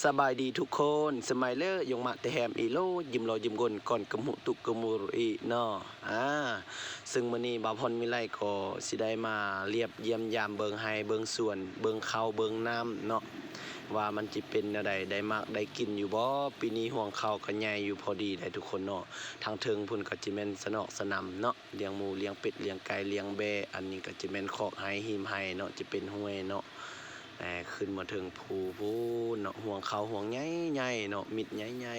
สบายดีทุกคน สมัยเลอยงมาแต่แฮมอีโล ยิมรอยิมกลก่อนกมุตุกมูรอีเนาะอ่าซึ่งมื้อนี้บาพรมิไลก็สิได้มาเรียบเยี่ยมยามเบิงไฮเบิงส่วน เบิงเขาเบิงน้ำเนาะว่ามันจิเป็นแนวใดได้มากได้กินอยู่บ่ปีนี้ห่วงเขาวก็ใหญ่อยู่พอดีได้ทุกคนเนาะทางเทิงพุ่นก็จิแม่นสนอกสนามเนาะเลี้ยงหมูเลี้ยงเป็ดเลี้ยงไก่เลี้ยงแบอันนี้ก็จิแม่นคอกไฮหิมไฮเนาะจะเป็นห้วยเนาะ แต่ขึ้นมาถึงภูพูนเนาะห่วงเขาห่วงใหญ่ใหญ่เนาะมิดใหญ่ใหญ่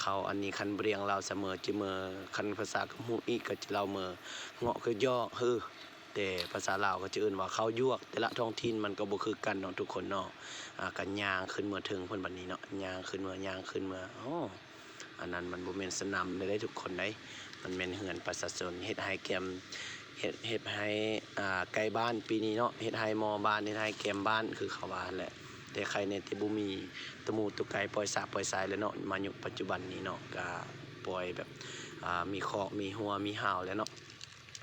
เขาอันนี้คันเบียงเราเสมอจิเมอคันภาษากะฮูอีกก็จะเราเมอเงาะคือย่อฮือแต่ภาษาลาวก็จะเอื่นว่าเขายวก แต่ละท้องถิ่นมันก็บ่คือกันเนาะทุกคนเนาะอ่ากันยางขึ้นเมื่อถึงเพิ่นบัดนี้เนาะยางขึ้นเมื่อยางขึ้นเมื่ออ๋ออันนั้นมันบ่แม่นสนามได้ได้ทุกคนได้มันแม่นเฮือนประชาชนเฮ็ดให้แกม เฮ็ดเฮ็ดให้อ่าไกลบ้านปีนี้เนาะเฮ็ดให้มอบ้านเฮ็ดให้แกมบ้านคือเขาว่านแหละแต่ใครในที่บ่มีตะมูตุไก่ปล่อยสาปล่อยสายแล้วเนาะมายุคปัจจุบันนี้เนาะก็ปล่อยแบบอ่ามีคอกมีหัวมีห่าวแล้วเนาะ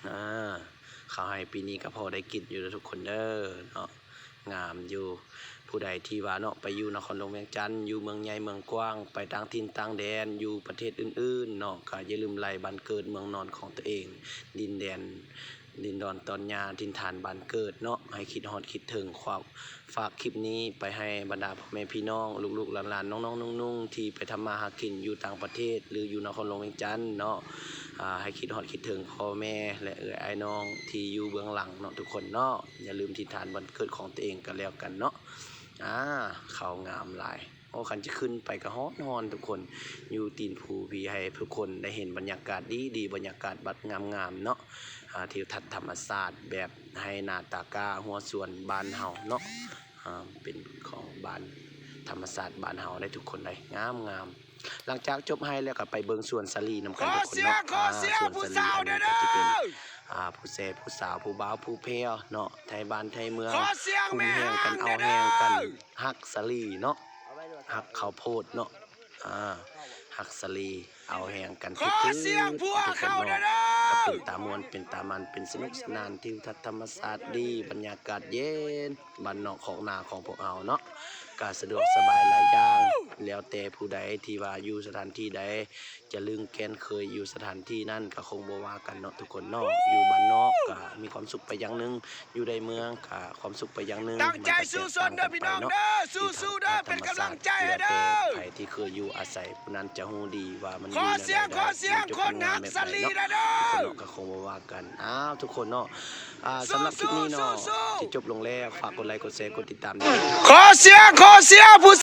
อ่าเขาให้ปีนี้ก็พอได้กินอยู่แล้วทุกคนเด้อเนาะ งามอยู่ ผู้ใดที่ว่าเนาะไปอยู่นครหลวงเวียงจันทร์อยู่เมืองใหญ่เมืองกว้าง ไปต่างถิ่นต่างแดนอยู่ประเทศอื่นๆเนาะก็อย่าลืมไล่บ้านเกิดเมืองนอนของตัวเอง ดินแดน ดินดอนตอนยาทินฐานบานเกิดเนาะให้คิดฮอดคิดถึงความฝากคลิปนี้ไปให้บรรดาพ่อแม่พี่น้อง ลูกๆหลานๆน้องๆนุ่งๆ ที่ไปทำมาหากินอยู่ต่างประเทศ หรืออยู่นครหลวงเวียงจันทน์เนาะให้คิดฮอดคิดถึงพ่อแม่และเอ่ยไอ้น้องที่อยู่เบื้องหลังเนาะทุกคนเนาะอย่าลืมทินฐานบานเกิดของตัวเองกันแล้วกันเนาะอ่าเขางามหลาย โอ้คันจะขึ้นไปก็ฮอดนอนทุกคนอยู่ตีนภูพีให้ทุกคนได้เห็นบรรยากาศดีดีๆบรรยากาศบัดงามๆเนาะอ่าทิวทัศน์ธรรมศาสตร์แบบให้นาตากาหัวส่วนบ้านเฮาเนาะอ่าเป็นของบ้านธรรมศาสตร์บ้านเฮาได้ทุกคนเลยงามงามหลังจากจบให้แล้วก็ไปเบิ่งสวนสาลีนำขกันอทุกคนเสียงเนาะขอเสียงอ่าผู้สวนสาวสาลีเด้อัอนนี้เด้ก็จะเป็นออ่าผู้แซ่ผู้สาวผู้บ่าวผู้เพลเนาะไทยบ้านไทยเมืองขอเสียงคุ้มแม่แห้งกันเอาห้างแห้งกันเด้อฮักสาลีเนาะ ฮักข้าวโพดเนาะอ่าฮักสาลีเอาแห้งกันขอเสียงผัวทุกคนเขาเด้อเนาะเด้ก็อเป็นตามวนเป็นตามันเป็นสนุกสนานทิวทัศน์ธรรมศาสตร์ดี บรรยากาศเย็นบ้านนอกของนาของพวกเราเนาะ ก็สะดวกสบายหลายอย่าง แล้วแต่ผู้ใดที่ว่าอยู่สถานที่ใด จะลึงแกนเคยอยู่สถานที่นั่นก็คงบ่ว่ากันเนาะทุกคนเนาะอยู่บ้านนอกก็มีความสุขไปอย่างหนึง อยู่ในเมืองก็ความสุขไปอย่างหนึงตั้งใจมันก็สู้แตกสนเด้อพี่น้องกัไปาะเด้อสู้ๆเด้อเป็นกำลังใจให้เด้อใครที่เคยอยู่อาศัยผู้นั้นจะฮู้ดีว่ามันขอเสียงขอเสียงคนหักสลีเด้อเด้ทุกคนอเนาะก็คงบ่ว่ากันอ้าวทุกคนเนาะอ่าสำหรับคลิปนี้เนาะสู้ๆที่จบลงแล้วฝากกดไลค์กดแชร์กดติดตามด้วยขอเสียงขอเสียงผู้